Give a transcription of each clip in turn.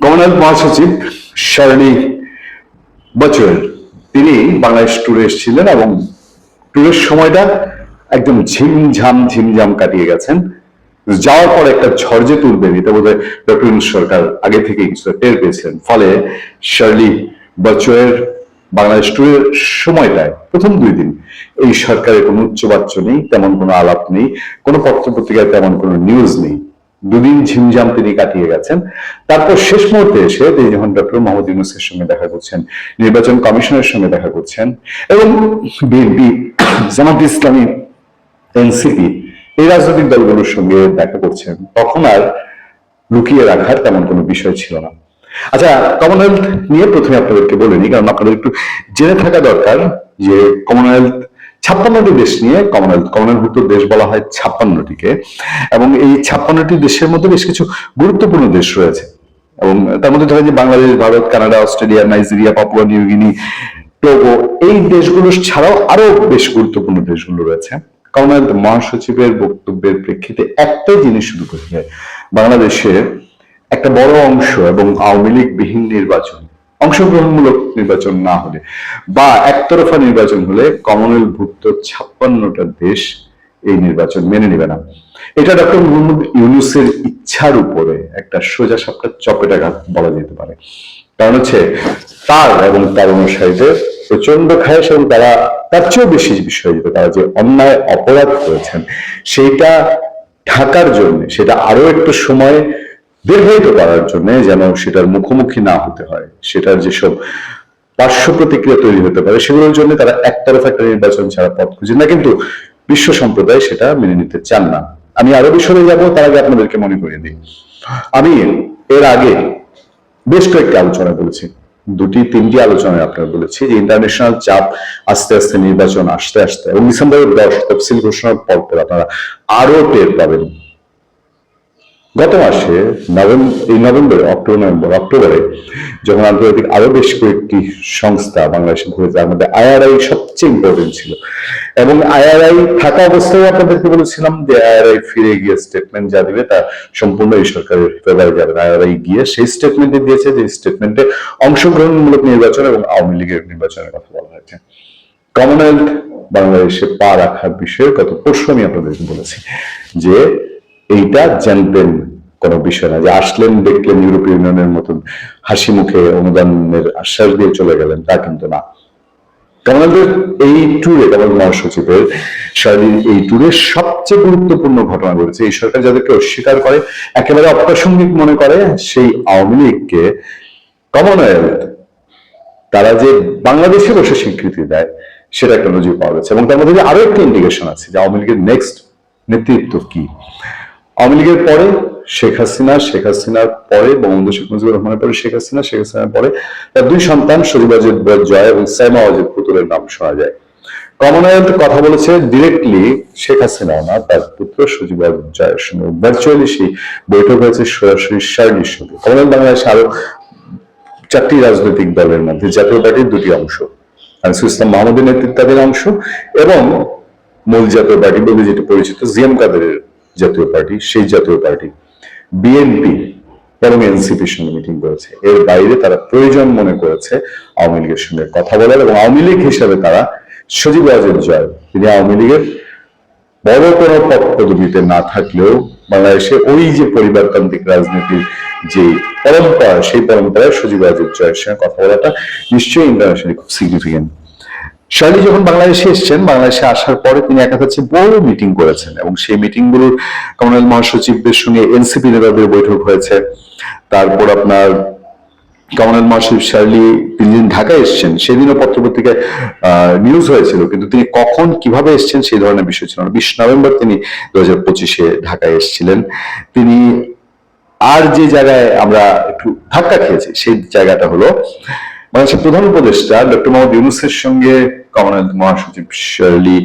Commonwealth মহাসচিব Shirley বচুয়েল। তিনি বাংলাদেশ ট্যুরে এসেছিলেন এবং ট্যুরের সময়টা একদম ঝিমঝাম ঝিমঝাম কাটিয়ে গেছেন। যাওয়ার পর একটা ঝড় যে তুলবে, এটা বোধ হয় ডক্টর সরকার আগে থেকে কিছুটা টের পেয়েছিলেন ফলে শার্লি বচুয়ের বাংলাদেশ ট্যুরের সময়টায় প্রথম দুই দিন এই সরকারের কোনো উচ্চবাচ্য নেই, তেমন কোনো আলাপ নেই, কোনো পত্রপত্রিকায় তেমন কোনো নিউজ নেই। দুদিন ঝিমঝাম তিনি কাটিয়ে গেছেন। তারপর শেষ মুহূর্তে এসে তিনি যখন ডক্টর মোহাম্মদ ইউনুসের সঙ্গে দেখা করছেন, নির্বাচন কমিশনের সঙ্গে দেখা করছেন এবং বিএনপি, জামাত ইসলামী, এনসিপি এই রাজনৈতিক দলগুলোর সঙ্গে দেখা করছেন। তখন আর লুকিয়ে রাখার তেমন কোনো বিষয় ছিল না। আচ্ছা কমনওয়েলথ নিয়ে প্রথমে আপনাদেরকে বলে নিই, কারণ আপনাদের একটু জেনে থাকা দরকার যে কমনওয়েলথ ছাপ্পান্নটি দেশ নিয়ে কমনওয়েলথ কমনওয়েলথভুক্ত দেশ বলা হয় ছাপ্পান্নটিকে, এবং এই ছাপ্পান্নটি দেশের মধ্যে বেশ কিছু গুরুত্বপূর্ণ দেশ রয়েছে। এবং তার মধ্যে ধরেন যে Bangladesh, Bharat, Canada, Australia, Nigeria, Papua New Guinea Togo, এই দেশগুলো ছাড়াও আরও বেশ গুরুত্বপূর্ণ দেশগুলো রয়েছে। কমনওয়েলথ মহাসচিবের বক্তব্যের প্রেক্ষিতে একটাই জিনিস শুধু করতে হয় বাংলাদেশে একটা বড় অংশ এবং আওয়ামী লীগ বিহীন নির্বাচন অংশগ্রহণমূলক নির্বাচন না হলে বা একতরফা নির্বাচন হলে কমনওয়েলথ ভুক্ত ছাপ্পান্নটা দেশ এই নির্বাচন মেনে নেবে না। এটা ডক্টর মোহাম্মদ ইউনুসের ইচ্ছার উপরে একটা সোজা সাপটা চপেটাঘাত বলা যেতে পারে। কারণ হচ্ছে তার এবং তার অনুসারীদের প্রচণ্ড খায়স এবং তারা তার চেয়েও বেশি বিষয় যেটা তারা যে অন্যায় অপরাধ করেছেন, সেইটা ঢাকার জন্য, সেটা আরও একটু সময় দীর্ঘায়িত করার জন্য যেন সেটার মুখোমুখি না হতে হয়, সেটার যেসব পার্শ্ব প্রতিক্রিয়া তৈরি হতে পারে সেগুলোর জন্য তারা একতরফা একটা নির্বাচন ছাড়া পথ খুঁজে না, কিন্তু বিশ্ব সম্প্রদায় সেটা মেনে নিতে চান না। আমি আরও বিষয়ে যাব তার আগে আপনাদেরকে মনে করিয়ে দিই। আমি এর আগে বেশ কয়েকটি আলোচনা বলেছি দুটি, তিনটি আলোচনায় আপনারা বলেছি, যে ইন্টারন্যাশনাল চাপ আস্তে আস্তে নির্বাচন আসতে আসতে এবং ডিসেম্বরের দশ তফসিল ঘোষণার পর পর আপনারা আরও টের পাবেন। গত মাসে নভেম্বর এই নভেম্বরে, অক্টোবর, নভেম্বর, অক্টোবরে যখন আন্তর্জাতিক আরও বেশ কয়েকটি সংস্থা বাংলাদেশে ঘুরে যার মধ্যে আইআরআই সবচেয়ে ইম্পর্টেন্ট ছিল। এবং আইআরআই থাকা অবস্থায় আপনাদেরকে বলেছিলাম যে আইআরআই ফিরে গিয়ে স্টেটমেন্ট যা দিবে তা সম্পূর্ণ এই সরকারের ফেভারে যাবে আইআরআই গিয়ে সেই স্টেটমেন্টে দিয়েছে যে স্টেটমেন্টে অংশগ্রহণমূলক নির্বাচন এবং আওয়ামী লীগের নির্বাচনের কথা বলা হয়েছে। কমনওয়েলথ বাংলাদেশে পা রাখার বিষয়ে গত পরশু আমি আপনাদেরকে বলেছি যে এইটা জানতেন কোন বিষয় না, যে আসলেন দেখলেন ইউরোপীয় ইউনিয়নের মতন হাসি মুখে অনুদানের আশ্বাস দিয়ে চলে গেলেন, তা কিন্তু না। কমলদের এই ট্যুরে কমল মহাসচিবের, সারাদিন এই ট্যুরের সবচেয়ে গুরুত্বপূর্ণ ঘটনা ঘটেছে। এই সরকার যাদেরকে অস্বীকার করে, একেবারে অপ্রাসঙ্গিক মনে করে, সেই আওয়ামী লীগকে কমনওয়েলথ, তারা যে বাংলাদেশে বসে স্বীকৃতি দেয়, সেটা একটা নজির পাওয়া গেছে। এবং তার মধ্যে আরও একটা ইন্ডিকেশন আছে, যে আওয়ামী লীগের নেক্সট নেতৃত্ব কি? আওয়ামী লীগের পরে শেখ হাসিনা, শেখ হাসিনার পরে, বঙ্গবন্ধু শেখ মুজিবুর রহমানের পরে শেখ হাসিনা, শেখ হাসিনার পরে তার দুই সন্তান, শরীফ আজিদ জয় এবং সাইমা অজিত পুতুলের নাম শোনা যায়। কমনওয়েলথ কথা বলেছে ডিরেক্টলি শেখ হাসিনা না, তার পুত্র সজীব জয়ের সঙ্গে। ভার্চুয়ালি সেই বৈঠক হয়েছে সরাসরি শারীর সঙ্গে। কমনওয়েলথ বাংলাদেশে আরও চারটি রাজনৈতিক দলের মধ্যে, জাতীয় পার্টির দুটি অংশ, আনিসুল ইসলাম মাহমুদের নেতৃত্বাধীন অংশ এবং মূল জাতীয় পার্টি বলে যেটি পরিচিত জিএম কাদেরের জাতীয় পার্টি, সেই জাতীয় পার্টি বিএনপি এবং এনসিপির সঙ্গে মিটিং করেছে। এর বাইরে তারা প্রয়োজন মনে করেছে আওয়ামী লীগের সঙ্গে কথা বলার এবং আওয়ামী লীগ হিসাবে তারা সজীব আজের জয়। তিনি আওয়ামী লীগের বড় কোনো পদ না থাকলেও বাংলাদেশে ওই যে পরিবারতান্ত্রিক রাজনীতির যে পরম্পরা, সেই পরম্পরায় সজীব আজের জয়ের সঙ্গে কথা বলাটা নিশ্চয়ই ইন্টারন্যাশনালি খুব সিগনিফিকেন্ট শার্লি যখন বাংলাদেশে এসেছেন, বাংলাদেশে আসার পরে তিনি একাধারে বড় মিটিং করেছেন এবং সেই মিটিংগুলোর কমনওয়েলথ মহাসচিবদের সঙ্গে এনসিপি নেতাদের বৈঠক হয়েছে। তারপর আপনার কমনওয়েলথ মহাসচিব শার্লি, তিনি যেদিন ঢাকায় এসেছেন, সেদিনও পত্রপত্রিকায় নিউজ হয়েছিল। কিন্তু তিনি কখন কীভাবে এসেছেন সেই ধরনের বিষয় ছিল না। বিশ নভেম্বর তিনি দু হাজার পঁচিশে ঢাকায় এসেছিলেন। তিনি আর যে জায়গায় আমরা একটু ধাক্কা খেয়েছি, সেই জায়গাটা হলো বাংলাদেশের প্রধান উপদেষ্টা ডক্টর মোহাম্মদ ইউনুসের সঙ্গে কমনওয়েলথ মহাসচিব শার্লি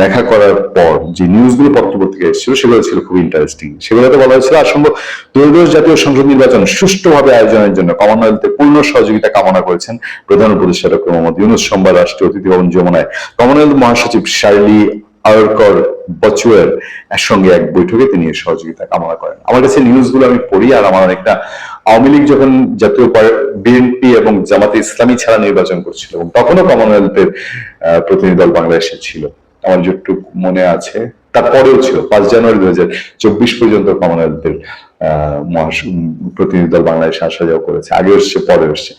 দেখা করার পর যে নিউজগুলো পত্রপত্রিকায় এসেছিল, সেগুলো ছিল খুব ইন্টারেস্টিং সেগুলোতে বলা হয়েছিল আসম্ভব ত্রয়োদশ জাতীয় সংসদ নির্বাচন সুষ্ঠুভাবে আয়োজনের জন্য কমনওয়েলথে পূর্ণ সহযোগিতা কামনা করেছেন প্রধান উপদেষ্টা ডক্টর মোহাম্মদ ইউনুস। সোমবার রাষ্ট্রীয় অতিথি ভবন যমুনায় কমনওয়েলথ মহাসচিব শার্লি আয়রকর বচুয়ের সঙ্গে এক বৈঠকে তিনি সহযোগিতা কামনা করেন। আমার কাছে নিউজগুলো আমি পড়ি আর আমার একটা আওয়ামী লীগ যখন জাতীয় বিএনপি এবং জামাতে ইসলামী ছাড়া নির্বাচন করছিল এবং তখনও কমনওয়েলথের প্রতিনিধি দল বাংলাদেশে ছিল। আমার যেটুকু মনে আছে, তারপরেও ছিল। পাঁচ জানুয়ারি দু হাজার চব্বিশ পর্যন্ত কমনওয়েলথের আহ, মহাস- প্রতিনিধি দল বাংলাদেশে আসা যাওয়া করেছে। আগে এসছে, পরে এসছে।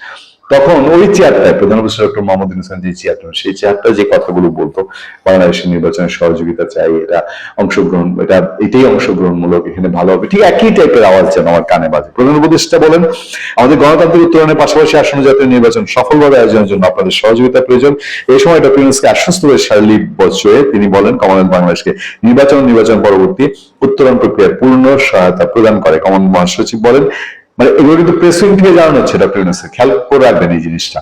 তখন ওই চেয়ারটায় প্রধানমন্ত্রী ডক্টর মোহাম্মদ ইউনুস যে চেয়ারটা সেই চেয়ারটা যে কথাগুলো বলতো, বাংলাদেশের নির্বাচনে সহযোগিতা চাই, এটা অংশগ্রহণ, এটা, এটাই অংশগ্রহণমূলক, এখানে ভালো হবে। ঠিক একই টাইপের আওয়াজ যেন আমার কানে বাজে। প্রধান উপদেষ্টা বলেন, আমাদের গণতান্ত্রিক উত্তরণের পাশাপাশি আসন্ন জাতীয় নির্বাচন সফলভাবে আয়োজনের জন্য আপনাদের সহযোগিতা প্রয়োজন। এই সময় ডক্টর ইউনুসকে আশ্বস্ত করে শার্লি বছরে তিনি বলেন, কমনওয়েলথ বাংলাদেশকে নির্বাচন নির্বাচন পরবর্তী উত্তরণ প্রক্রিয়ায় পূর্ণ সহায়তা প্রদান করে। কমন মহাসচিব বলেন মানে এগুলো কিন্তু প্রেস উইং থেকে জানানো হচ্ছে ডক্টর ইউনুসের খেয়াল করে রাখবেন এই জিনিসটা।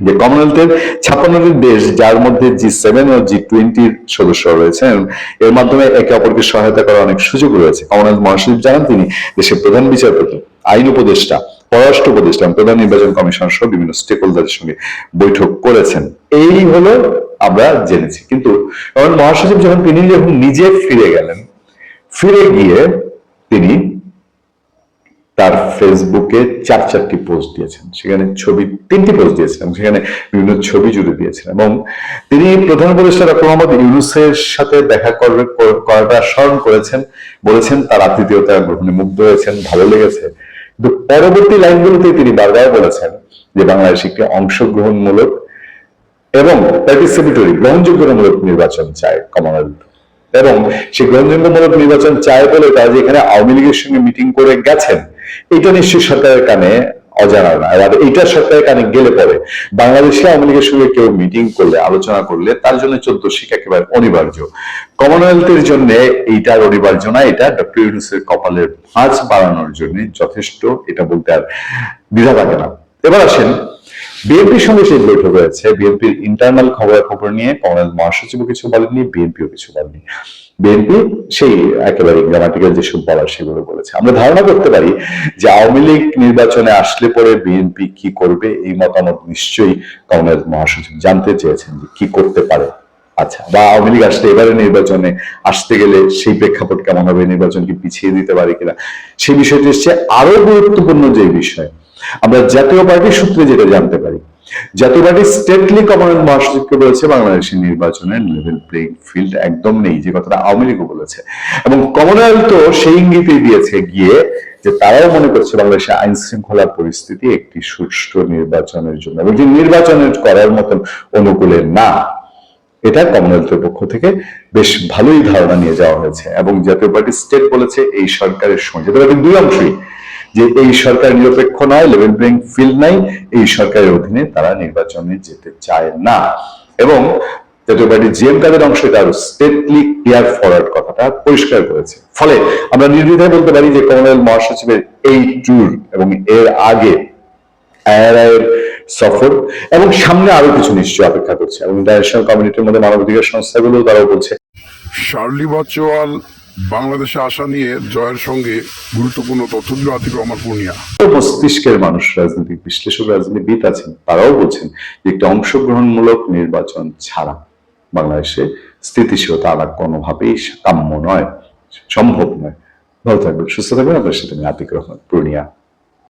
যে কমনওয়েলথের ছাপ্পান্নটি দেশ, যার মধ্যে জি সেভেন ও জি টোয়েন্টির সদস্য রয়েছেন এর মাধ্যমে একে অপরকে সহায়তা করার অনেক সুযোগ রয়েছে। কমনওয়েলথ মহাসচিব জানান তিনি, দেশের প্রধান বিচারপতি, আইন উপদেষ্টা, পররাষ্ট্র উপদেষ্টা, এবং প্রধান নির্বাচন কমিশন সহ বিভিন্ন স্টেক হোল্ডারের সঙ্গে বৈঠক করেছেন। এই হলো আমরা জেনেছি। কিন্তু মহাসচিব যখন তিনি যখন নিজে ফিরে গেলেন, ফিরে গিয়ে তিনি তার ফেসবুকে চার চারটি পোস্ট দিয়েছেন। সেখানে ছবি, তিনটি পোস্ট দিয়েছেন এবং সেখানে বিভিন্ন ছবি জুড়ে দিয়েছেন এবং তিনি প্রধান উপদেষ্টা ডক্টর মোহাম্মদ ইউনুসের সাথে দেখা করাটা স্মরণ করেছেন, বলেছেন তার আতিথেয়তা গ্রহণে মুগ্ধ হয়েছেন, ভালো লেগেছে। কিন্তু পরবর্তী লাইনগুলোতে তিনি বারবার বলেছেন যে বাংলাদেশ একটি অংশগ্রহণমূলক এবং পার্টিসিপেটরি গ্রহণযোগ্যতামূলক নির্বাচন চায় কমনওয়েলথ এবং সেই গ্রহণযোগ্যমূলক নির্বাচন চায় বলে তারা যে এখানে আওয়ামী লীগের সঙ্গে মিটিং করে গেছেন এটা নিশ্চয়ই সরকারের কানে অজানা না আর এইটা সরকারের কানে গেলে পরে বাংলাদেশে আওয়ামী লীগের সঙ্গে কেউ মিটিং করলে, আলোচনা করলে তার জন্য চোদ্দ শিখ একেবারে অনিবার্য। কমনওয়েলথের জন্য এইটা আর অনিবার্য না, এটা ডক্টর ইউনুসের কপালের ভাঁজ বাড়ানোর জন্য যথেষ্ট এটা বলতে আর দ্বিধা থাকে না। এবার আসেন বিএনপির সঙ্গে সেই বৈঠক হয়েছে। বিএনপির ইন্টারনাল খবরাখবর নিয়ে কমনওয়েলথ মহাসচিবও কিছু বলেননি, বিএনপিও কিছু বলেনি বিএনপি সেই একেবারে গ্রামাটিক্যাল যেসব বলার সেগুলো বলেছে। আমরা ধারণা করতে পারি যে আওয়ামী লীগ নির্বাচনে আসলে পরে বিএনপি কি করবে, এই মতামত নিশ্চয়ই কংগ্রেস মহাসচিব জানতে চেয়েছেন যে কি করতে পারে। আচ্ছা বা আওয়ামী লীগ আসলে এবারে নির্বাচনে আসতে গেলে সেই প্রেক্ষাপট কেমন হবে নির্বাচন কি পিছিয়ে দিতে পারে কিনা সেই বিষয়টি হচ্ছে আরও গুরুত্বপূর্ণ যে বিষয় আমরা জাতীয় পার্টির সূত্রে যেটা জানতে পারি, জাতীয় পার্টি স্টেটলি কমনওয়েলথ মহাসচিবকে বলেছে বাংলাদেশের নির্বাচনের লেভেল প্লেইং ফিল্ড একদম নেই, যে কথাটা আওয়ামী লীগও বলেছে। এবং কমনওয়েলথ সেই ইঙ্গিতই দিয়েছে গিয়ে যে তারাও মনে করছে বাংলাদেশের আইন শৃঙ্খলা পরিস্থিতি একটি সুষ্ঠু নির্বাচনের জন্য এবং যে নির্বাচনের করার মতন অনুকূলে না। এটা কমনওয়েলথের পক্ষ থেকে বেশ ভালোই ধারণা নিয়ে যাওয়া হয়েছে এবং জাতীয় পার্টি স্টেট বলেছে এই সরকারের সময়, জাতীয় পার্টির দুই অংশই যে এই সরকার নিরপেক্ষ নয় লেভেল প্লেইং ফিল্ড নাই, এই সরকারের অধীনে তারা নির্বাচনে যেতে চায় না। এবং GM Quader straightly clear forward কথাটা পরিষ্কার করেছে। ফলে আমরা নির্দ্বিধায় বলতে পারি যে কমনওয়েলথ মহাসচিবের এই ট্যুর এবং এর আগে সফর এবং সামনে আরও কিছু নিশ্চয় অপেক্ষা করছে এবং ইন্টারন্যাশনাল কমিউনিটির মধ্যে মানবাধিকার সংস্থাগুলো তারাও বলছে। শার্লি বাচওয়াল বাংলাদেশে আসা নিয়ে জয়ের সঙ্গে গুরুত্বপূর্ণ তথ্য দিল আতিক রহমান পূর্ণিয়া। মস্তিষ্কের মানুষ, রাজনৈতিক বিশ্লেষক, রাজনীতিবিদ আছেন, তারাও বলছেন যে একটি অংশগ্রহণমূলক নির্বাচন ছাড়া বাংলাদেশে স্থিতিশীলতা আর কোনোভাবেই কাম্য নয়, সম্ভব নয়। ভালো থাকবেন, সুস্থ থাকবেন। আপনার সাথে আমি আতিক রহমান পূর্ণিয়া।